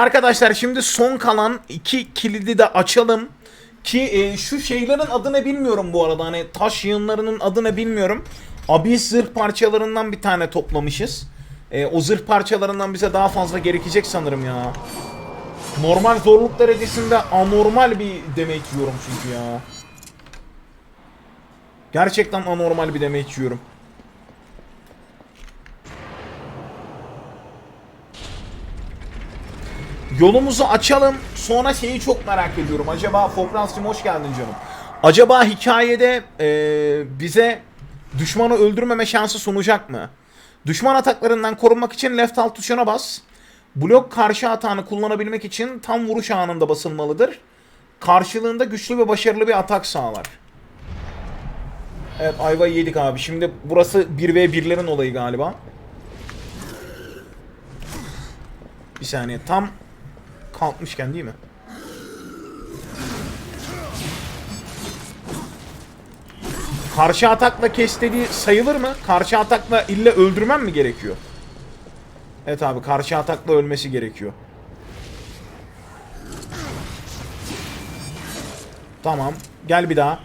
Arkadaşlar şimdi son kalan iki kilidi de açalım. Ki e, şu şeylerin adını bilmiyorum bu arada. Hani taş yığınlarının adını bilmiyorum. Abyss zırh parçalarından bir tane toplamışız. E, o zırh parçalarından bize daha fazla gerekecek sanırım ya. Normal zorluk derecesinde anormal bir demek yiyorum çünkü ya. Gerçekten anormal bir demek yiyorum. Yolumuzu açalım. Sonra şeyi çok merak ediyorum. Acaba Fokrans'cığım hoş geldin canım. Acaba hikayede eee, bize düşmanı öldürmeme şansı sunacak mı? Düşman ataklarından korunmak için left alt tuşuna bas. Blok karşı atağını kullanabilmek için tam vuruş anında basılmalıdır. Karşılığında güçlü ve başarılı bir atak sağlar. Evet ayvayı yedik abi. Şimdi burası 1v1'lerin olayı galiba. Bir saniye tam kalkmışken değil mi? Karşı atakla kes dediği sayılır mı? Karşı atakla ille öldürmem mi gerekiyor? Evet abi karşı atakla ölmesi gerekiyor. Tamam. Gel bir daha.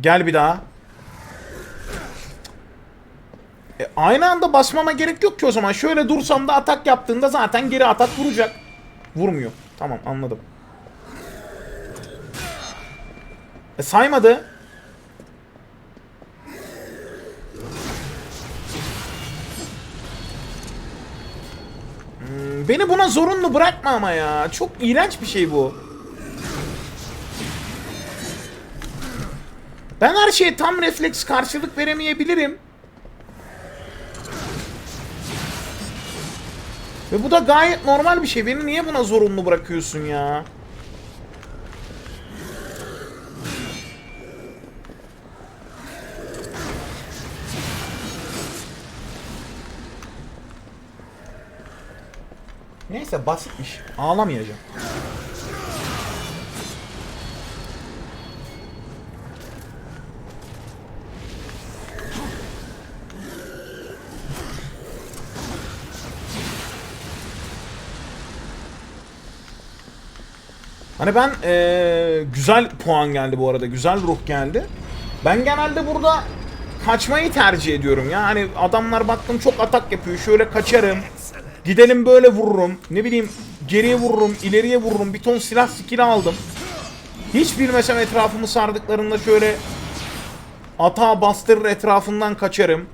Gel bir daha. E, aynı anda basmama gerek yok ki o zaman. Şöyle dursam da atak yaptığında zaten geri atak vuracak. Vurmuyor. Tamam anladım. E, saymadı. Hmm, Beni buna zorunlu bırakma ama ya. Çok iğrenç bir şey bu. Ben her şeye tam refleks karşılık veremeyebilirim. Ve bu da gayet normal bir şey. Beni niye buna zorunlu bırakıyorsun ya? Neyse basitmiş. Ağlamayacağım. Hani ben eee, güzel puan geldi bu arada. Güzel ruh geldi. Ben genelde burada kaçmayı tercih ediyorum ya. Hani adamlar baktım çok atak yapıyor. Şöyle kaçarım. Gidelim böyle vururum. Ne bileyim geriye vururum, ileriye vururum. Bir ton silah skill aldım. Hiç bilmesem etrafımı sardıklarında şöyle atağa bastırır etrafından kaçarım.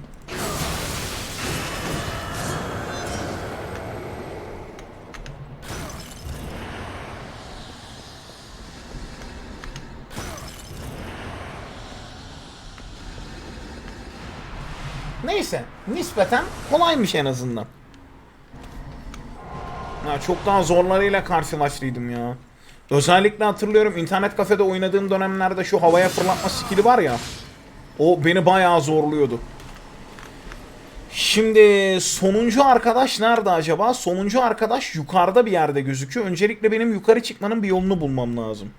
Nispeten kolaymış en azından. Ya çok daha zorlarıyla karşılaştıydım ya. Özellikle hatırlıyorum internet kafede oynadığım dönemlerde şu havaya fırlatma skill'i var ya. O beni bayağı zorluyordu. Şimdi sonuncu arkadaş nerede acaba? Sonuncu arkadaş yukarıda bir yerde gözüküyor. Öncelikle benim yukarı çıkmanın bir yolunu bulmam lazım.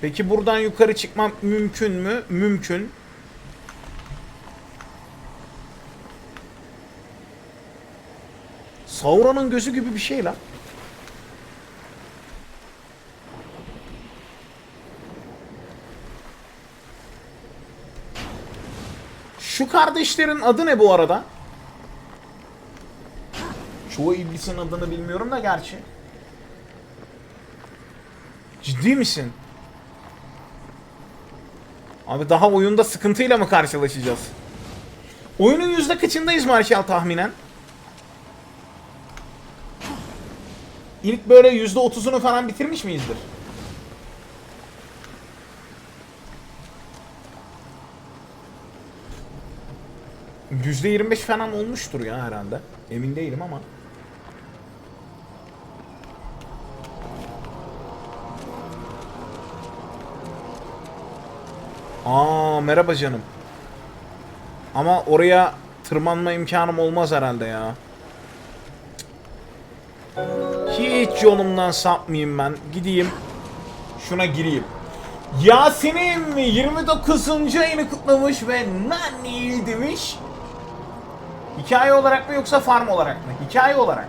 Peki buradan yukarı çıkmam mümkün mü? Mümkün. Sauron'un gözü gibi bir şey lan. Şu kardeşlerin adı ne bu arada? Çoğu iblisin adını bilmiyorum da gerçi. Ciddi misin? Abi daha oyunda sıkıntıyla mı karşılaşacağız? Oyunun yüzde kaçındayız Marshall tahminen? İlk böyle yüzde otuzunu falan bitirmiş miyizdir? Yüzde yirmi beş falan olmuştur ya herhalde. Emin değilim ama. Aa merhaba canım. Ama oraya tırmanma imkanım olmaz herhalde ya. Hiç yolumdan sapmayayım ben. Gideyim. Şuna gireyim. Yasin'im 29. ayını kutlamış ve nani demiş. Hikaye olarak mı yoksa farm olarak mı? Hikaye olarak.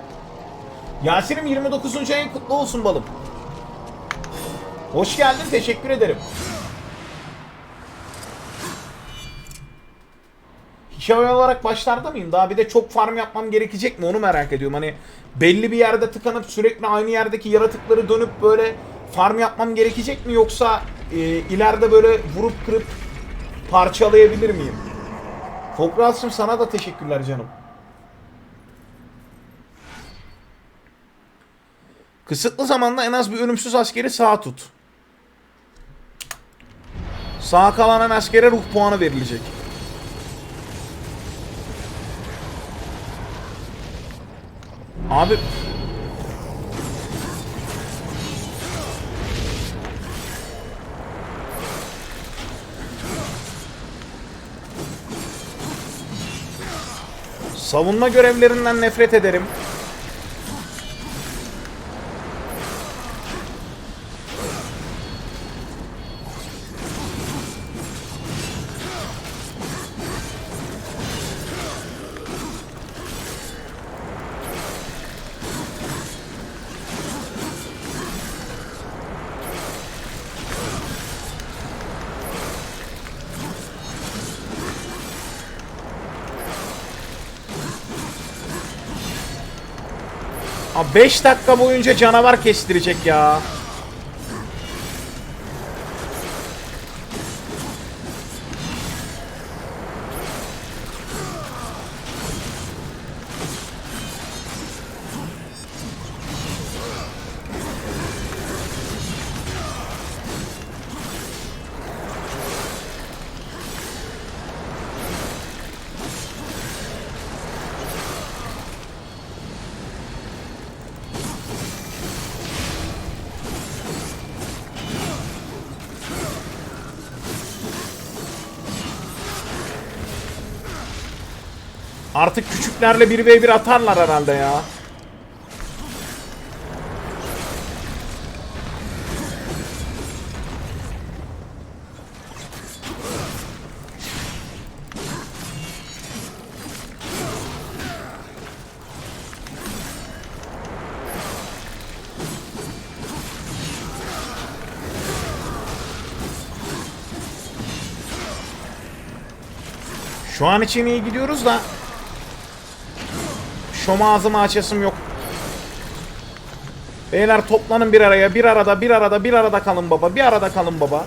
Yasir'im 29. ayın kutlu olsun balım. Hoş geldin, teşekkür ederim. Hikaye olarak başlarda mıyım? Daha bir de çok farm yapmam gerekecek mi onu merak ediyorum. Hani belli bir yerde tıkanıp sürekli aynı yerdeki yaratıkları dönüp böyle farm yapmam gerekecek mi? Yoksa e, ileride böyle vurup kırıp parçalayabilir miyim? Fokras'cığım sana da teşekkürler canım. Kısıtlı zamanda en az bir ölümsüz askeri sağ tut. Sağ kalan askere ruh puanı verilecek. Abi Savunma görevlerinden nefret ederim. 5 dakika boyunca canavar kestirecek ya. Artık küçüklerle 1v1 atarlar herhalde ya. Şu an için iyi gidiyoruz da Şom ağzımı açasım yok. Beyler toplanın bir araya. Bir arada, bir arada, bir arada kalın baba. Bir arada kalın baba.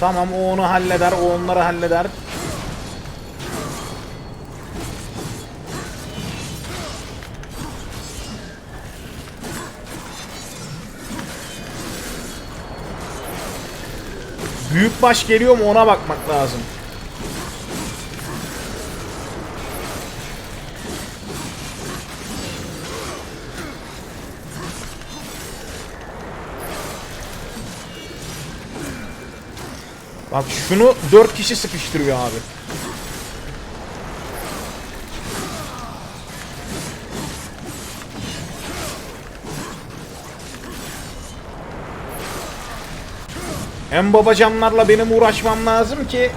Tamam o onu halleder, o onları halleder. Büyük baş geliyor mu ona bakmak lazım. Bak şunu 4 kişi sıkıştırıyor abi. Hem babacanlarla benim uğraşmam lazım ki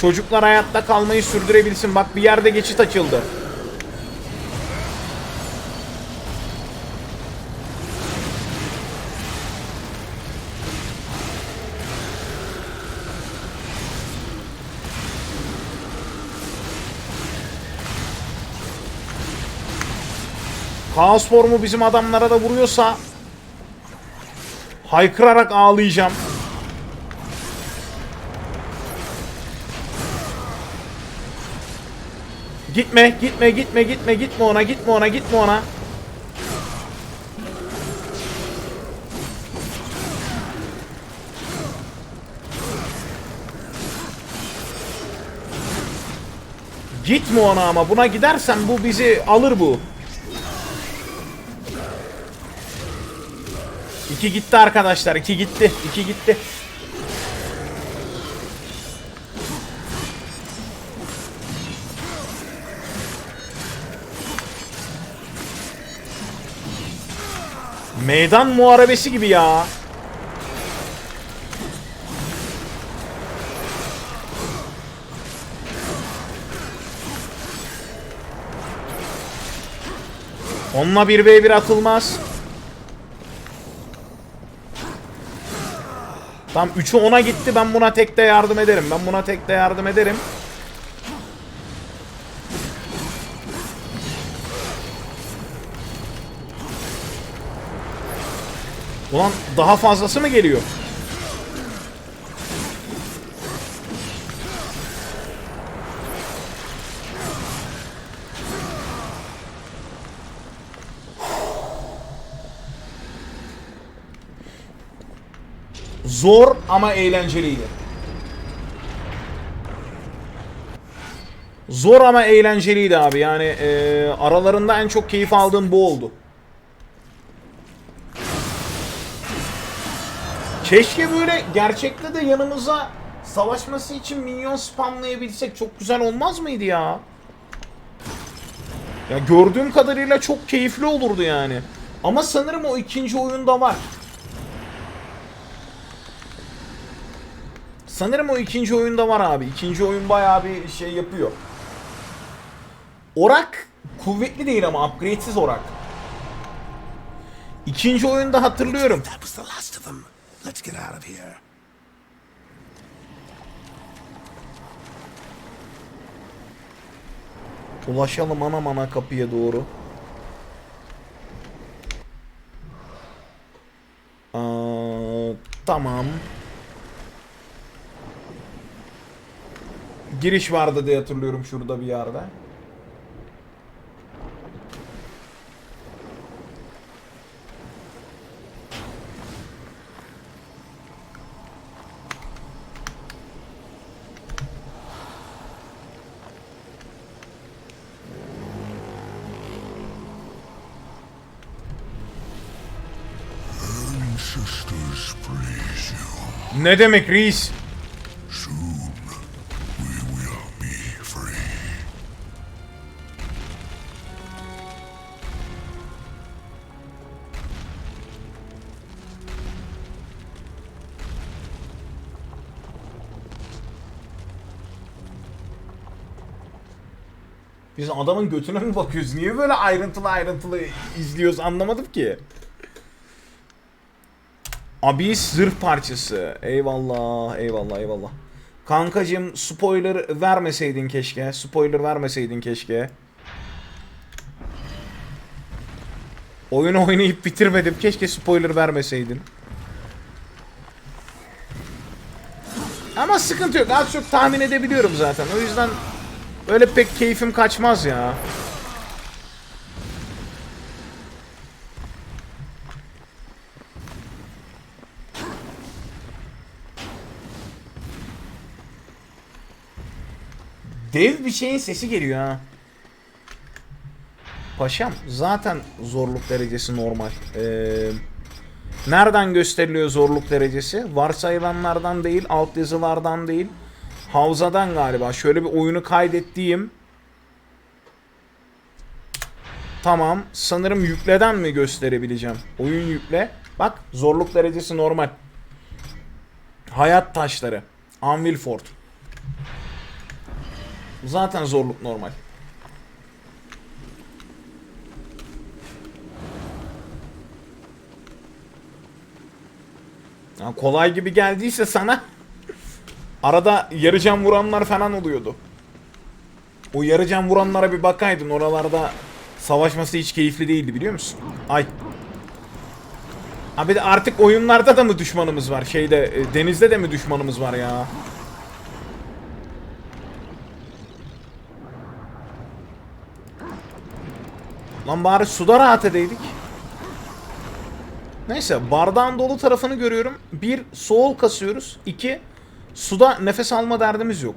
çocuklar hayatta kalmayı sürdürebilsin. Bak bir yerde geçit açıldı. Kaos formu bizim adamlara da vuruyorsa Haykırarak ağlayacağım. Gitme, gitme, gitme, gitme, gitme ona, gitme ona, gitme ona. Gitme ona ama buna gidersen bu bizi alır bu. İki gitti arkadaşlar. iki gitti. iki gitti. Meydan muharebesi gibi ya. Onunla 1v1 atılmaz. Tam 3'ü ona gitti. Ben buna tekte yardım ederim. Ben buna tekte yardım ederim. Ulan daha fazlası mı geliyor? Zor ama eğlenceliydi. Zor ama eğlenceliydi abi. Yani e, aralarında en çok keyif aldığım bu oldu. Keşke böyle gerçekte de yanımıza savaşması için minyon spamlayabilsek çok güzel olmaz mıydı ya? Ya gördüğüm kadarıyla çok keyifli olurdu yani. Ama sanırım o ikinci oyunda var. Sanırım o ikinci oyunda var abi. İkinci oyun bayağı bir şey yapıyor. Orak kuvvetli değil ama upgrade'siz orak. İkinci oyunda hatırlıyorum. Let's get out of here. Ulaşalım ana mana kapıya doğru. Aa, tamam. Giriş vardı diye hatırlıyorum şurada bir yerde. Ne demek reis? Biz adamın götüne mi bakıyoruz? Niye böyle ayrıntılı ayrıntılı izliyoruz anlamadım ki. Abyss zırh parçası. Eyvallah, eyvallah, eyvallah. Kankacım spoiler vermeseydin keşke. Spoiler vermeseydin keşke. Oyunu oynayıp bitirmedim. Keşke spoiler vermeseydin. Ama sıkıntı yok. Az çok tahmin edebiliyorum zaten. O yüzden öyle pek keyfim kaçmaz ya. Dev bir şeyin sesi geliyor ha. Paşam zaten zorluk derecesi normal. Ee, nereden gösteriliyor zorluk derecesi? Varsayılanlardan değil, altyazılardan değil. Havzadan galiba. Şöyle bir oyunu kaydettiğim. Tamam. Sanırım yükleden mi gösterebileceğim? Oyun yükle. Bak zorluk derecesi normal. Hayat taşları. Anvil Fort. Zaten zorluk normal. Ya kolay gibi geldiyse sana arada yarı can vuranlar falan oluyordu. O yarı can vuranlara bir bakaydın oralarda savaşması hiç keyifli değildi biliyor musun? Ay. Abi de artık oyunlarda da mı düşmanımız var? Şeyde e, denizde de mi düşmanımız var ya? Lan bari suda rahat edeydik. Neyse bardağın dolu tarafını görüyorum. Bir soğuk kasıyoruz. İki suda nefes alma derdimiz yok.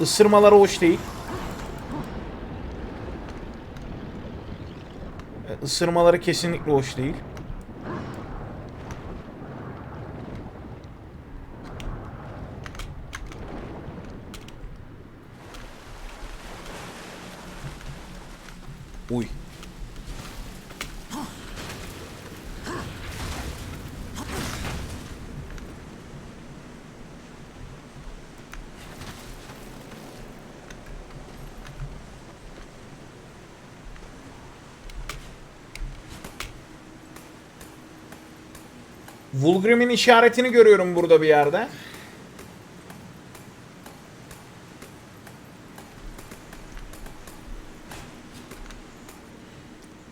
Isırmaları hoş değil. E, Isırmaları kesinlikle hoş değil. Uy. Vulgrim'in işaretini görüyorum burada bir yerde.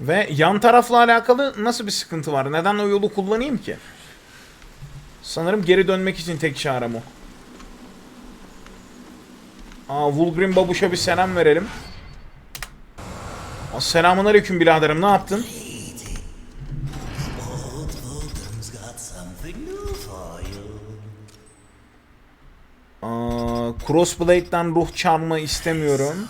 Ve yan tarafla alakalı nasıl bir sıkıntı var? Neden o yolu kullanayım ki? Sanırım geri dönmek için tek çarem o. Aa Vulgrim babuşa bir selam verelim. Aa, Selamun aleyküm biraderim ne yaptın? Crossblade'den ruh çarmı istemiyorum.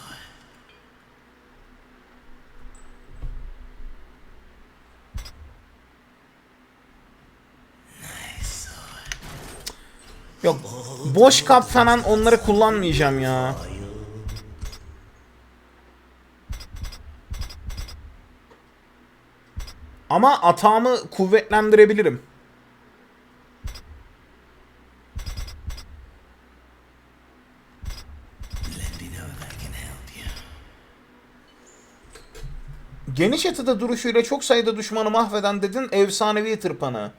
Yok. Boş kap falan onları kullanmayacağım ya. Ama atağımı kuvvetlendirebilirim. Geniş atıda duruşuyla çok sayıda düşmanı mahveden dedin efsanevi tırpanı.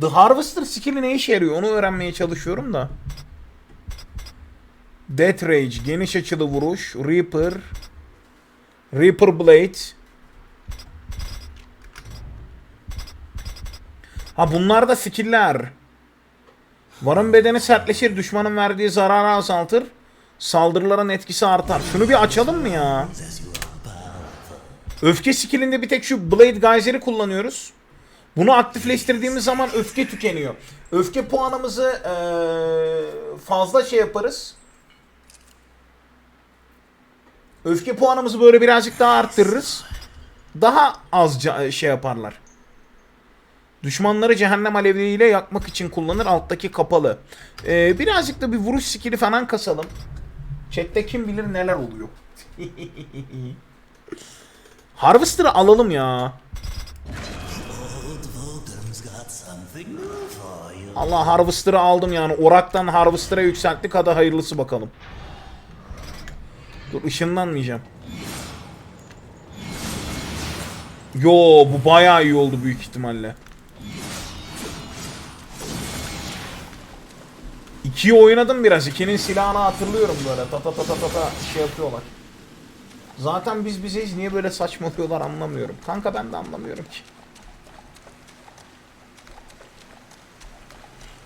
The Harvester skill'i ne işe yarıyor onu öğrenmeye çalışıyorum da. Death Rage, geniş açılı vuruş, Reaper, Reaper Blade. Ha bunlar da skill'ler. Varın bedeni sertleşir, düşmanın verdiği zararı azaltır. Saldırıların etkisi artar. Şunu bir açalım mı ya? Öfke skillinde bir tek şu Blade Geyser'i kullanıyoruz. Bunu aktifleştirdiğimiz zaman öfke tükeniyor. Öfke puanımızı eee, fazla şey yaparız. Öfke puanımızı böyle birazcık daha arttırırız. Daha az şey yaparlar. Düşmanları cehennem alevleriyle yakmak için kullanır. Alttaki kapalı. Ee, birazcık da bir vuruş skili falan kasalım. Chat'te kim bilir neler oluyor. Harvester'ı alalım ya. Allah Harvester'ı aldım yani. Orak'tan Harvester'a yükselttik. Hadi hayırlısı bakalım. Dur ışınlanmayacağım. Yo bu bayağı iyi oldu büyük ihtimalle. İkiyi oynadım biraz. İkinin silahını hatırlıyorum böyle. Ta ta ta ta ta ta şey yapıyorlar. Zaten biz bizeyiz. Niye böyle saçmalıyorlar anlamıyorum. Kanka ben de anlamıyorum ki.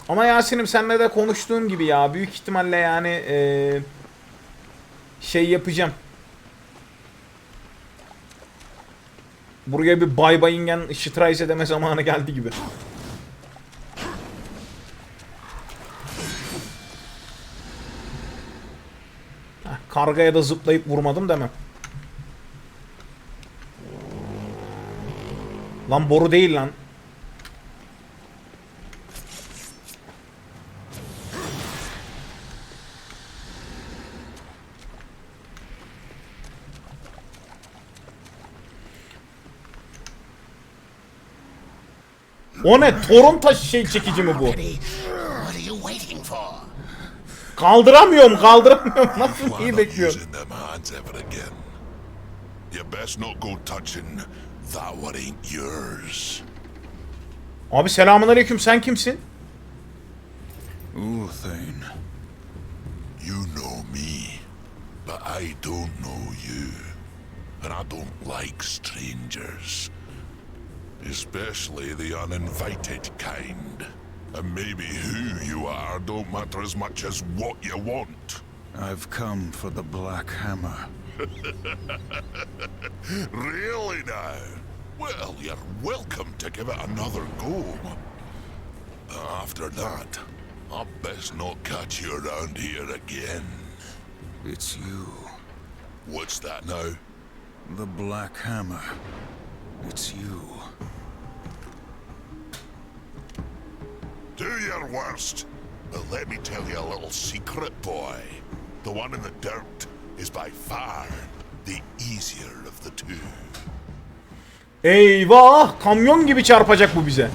Ama Yasin'im senle de konuştuğum gibi ya büyük ihtimalle yani eee, şey yapacağım. Buraya bir Bay Bayingen Şitrayze deme zamanı geldi gibi. Heh, Kargaya da zıplayıp vurmadım demem. Lan boru değil lan. O ne? Torun taş şey çekici mi bu? Kaldıramıyorum, kaldıramıyorum. Nasıl iyi bekliyorum. using them hands ever again. You best not go touching that what ain't yours. Abi selamun aleyküm sen kimsin? Uthane. You know me, but I don't know you. And I don't like strangers. Especially the uninvited kind. And maybe who you are don't matter as much as what you want. I've come for the Black Hammer. Really now? Well, you're welcome to give it another go. After that, I'd best not catch you around here again. It's you, What's that now? the Black Hammer. It's you. Do your worst, But let me tell you a little secret, boy. The one in the dirt is by far the easier of the two. Eyvah! Kamyon gibi çarpacak bu bize.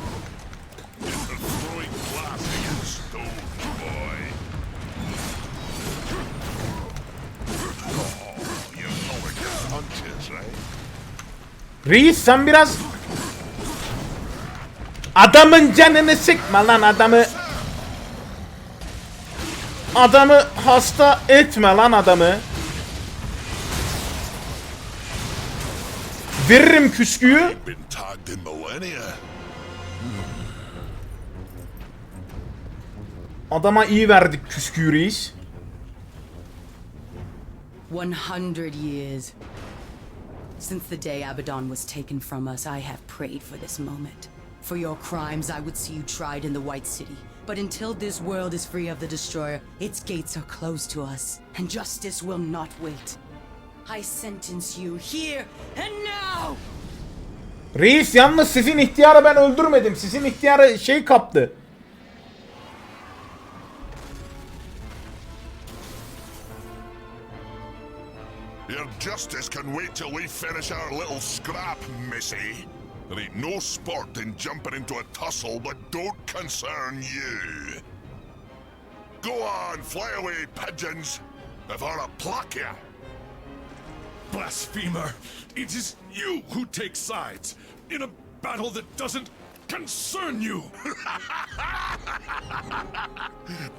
Reis sen biraz adamın canını sıkma lan adamı adamı hasta etme lan adamı veririm küsküyü Been tagged in millennia. adama iyi verdik küsküyü reis 100 years. Since the day Abaddon was taken from us, I have prayed for this moment. For your crimes, I would see you tried in the White City. But until this world is free of the Destroyer, its gates are closed to us, and justice will not wait. I sentence you here and now! Reis yalnız sizin ihtiyarı ben öldürmedim sizin ihtiyarı şey kaptı justice can wait till we finish our little scrap, missy. There ain't no sport in jumping into a tussle but don't concern you. Go on, fly away, pigeons. If I'll pluck you. Blasphemer! It is you who take sides in a battle that doesn't concern you!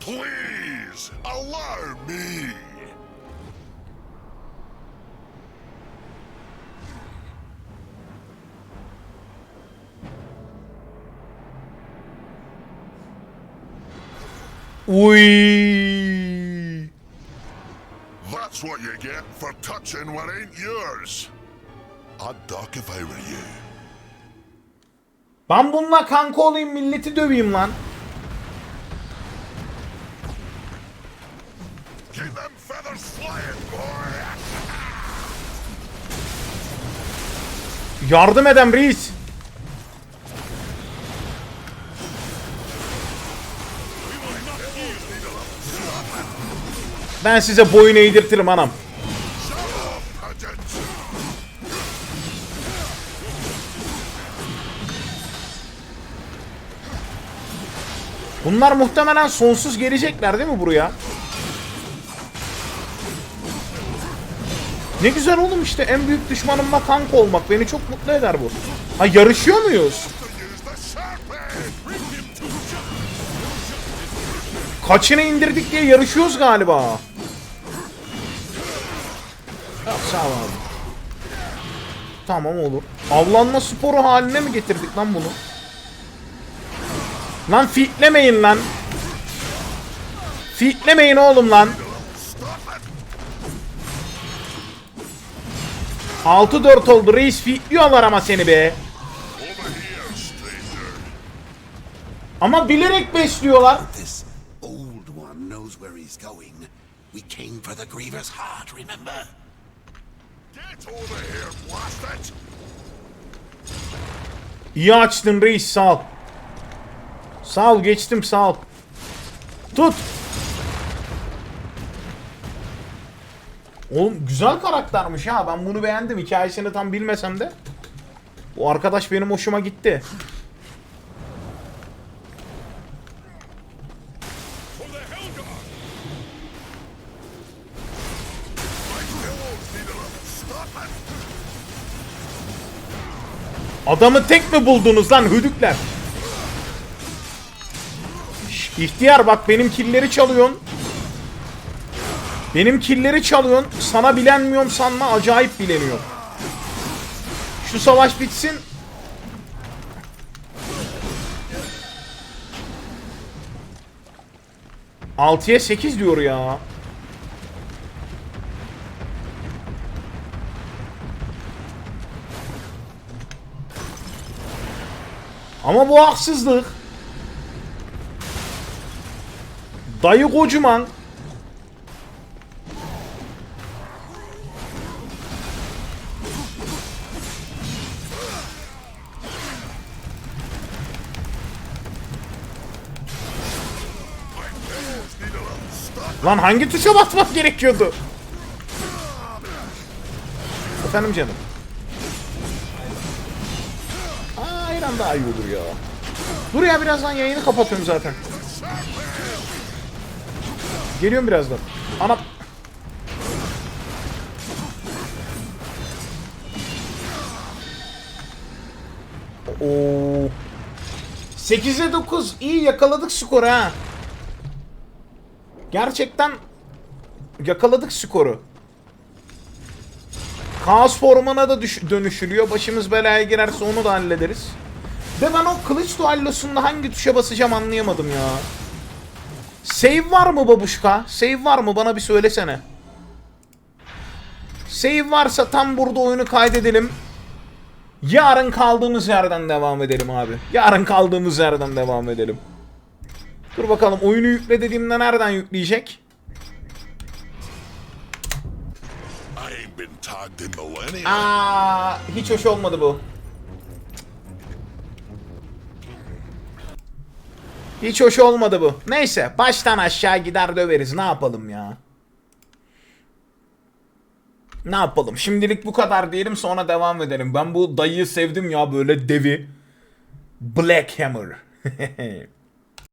Please, allow me. Uy. That's what you get for touching what ain't yours. I'd duck if I were you. Ben bununla kanka olayım milleti döveyim lan. Keep them feathers flying, boy. Yardım edem reis. Ben size boyun eğdirtirim anam. Bunlar muhtemelen sonsuz gelecekler değil mi buraya? Ne güzel oğlum işte en büyük düşmanımla kanka olmak beni çok mutlu eder bu. Ha yarışıyor muyuz? Kaçını indirdik diye yarışıyoruz galiba. Tamam olur. Avlanma sporu haline mi getirdik lan bunu? Lan fitlemeyin lan. Fitlemeyin oğlum lan. 6-4 oldu reis fitliyorlar ama seni be. Ama bilerek besliyorlar. We came for the Griever's heart, remember? Get over here, blast it. İyi açtın reis sağ ol. Sağ ol geçtim sağ ol. Tut. Oğlum güzel karaktermiş ha ben bunu beğendim hikayesini tam bilmesem de. Bu arkadaş benim hoşuma gitti. Adamı tek mi buldunuz lan hüdükler? İhtiyar bak benim killeri çalıyorsun. Benim killeri çalıyorsun. Sana bilenmiyorum sanma acayip bileniyor. Şu savaş bitsin. Altıya 8 diyor ya. Ama bu haksızlık. Dayı kocaman. Lan hangi tuşa basmak gerekiyordu? Efendim canım. Daha iyi olur ya. Dur ya birazdan yayını kapatıyorum zaten. Geliyorum birazdan. Ana... Oo. 8'e 9 iyi yakaladık skoru ha. Gerçekten yakaladık skoru. Kaos formuna da dönüşülüyor. Başımız belaya girerse onu da hallederiz. De ben o kılıç duallosunda hangi tuşa basacağım anlayamadım ya. Save var mı babuşka? Save var mı? Bana bir söylesene. Save varsa tam burada oyunu kaydedelim. Yarın kaldığımız yerden devam edelim abi. Yarın kaldığımız yerden devam edelim. Dur bakalım oyunu yükle dediğimde nereden yükleyecek? Aa, hiç hoş olmadı bu. Hiç hoş olmadı bu. Neyse baştan aşağı gider döveriz. Ne yapalım ya? Ne yapalım? Şimdilik bu kadar diyelim sonra devam edelim. Ben bu dayıyı sevdim ya böyle devi. Black Hammer.